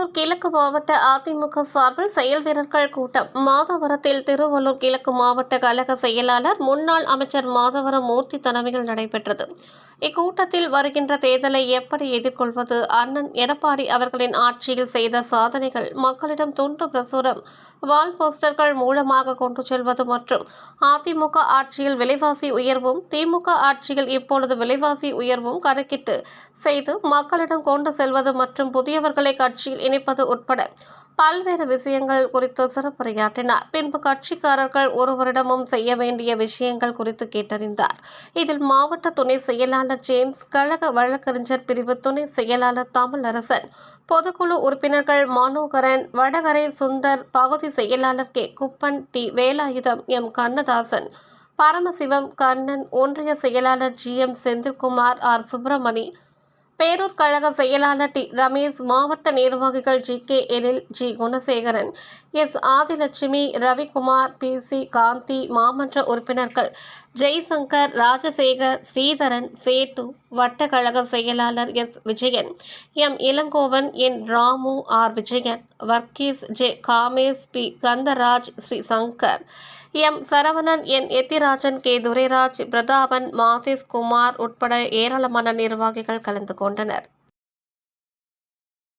திருவள்ளூர் கிழக்கு மாவட்ட அதிமுக சார்பில் செயல் வீரர்கள் கூட்டம். மாதவரத்தில் திருவள்ளூர் கிழக்கு மாவட்ட கழக செயலாளர் முன்னாள் அமைச்சர் மாதவரம் மூர்த்தி தலைமையில் நடைபெற்றது. இக்கூட்டத்தில் வருகின்ற தேர்தலை எப்படி எதிர்கொள்வது அண்ணன் எடப்பாடி அவர்களின் ஆட்சியில் செய்த சாதனைகள் மக்களிடம் துண்டு பிரசுரம் வால் போஸ்டர்கள் மூலமாக கொண்டு செல்வது மற்றும் அதிமுக ஆட்சியில் விலைவாசி உயர்வும் திமுக ஆட்சியில் இப்பொழுது விலைவாசி உயர்வும் கணக்கிட்டு செய்து மக்களிடம் கொண்டு செல்வது மற்றும் புதியவர்களை கட்சியில் இணைப்பது உட்பட பல்வேறு விஷயங்கள் குறித்து சிறப்புரையாற்றினார். பின்பு கட்சிக்காரர்கள் ஒருவரிடமும் செய்ய வேண்டிய விஷயங்கள் குறித்து கேட்டறிந்தார். இதில் மாவட்ட துணை செயலாளர் ஜேம்ஸ் கழக வழக்கறிஞர் பிரிவு துணை செயலாளர் தமிழரசன் பொதுக்குழு உறுப்பினர்கள் மனோகரன் வடகரை சுந்தர் பகுதி செயலாளர் K. Kuppan T. Velayudham M. Kannadasan Paramasivam Kannan ஒன்றிய செயலாளர் G. M. Senthilkumar R. Subramani Perur கழக செயலாளர் டி. ரமேஷ் மாவட்ட நிர்வாகிகள் G. K. Ezhil G. Gunasekaran S. Adhilakshmi Ravikumar P. C. Gandhi மாமன்ற உறுப்பினர்கள் ஜெய்சங்கர் ராஜசேகர் ஸ்ரீதரன் சேட்டு வட்டக்கழக செயலாளர் S. Vijayan M. Elangovan N. Ramu R. Vijayan. Varghese J. Kamesh P. Kandaraj Sri. Shankar. M. Saravanan N. Ethirajan K. Durairaj Prathapan Madesh Kumar உட்பட ஏராளமான நிர்வாகிகள் கலந்து கொண்டனர்.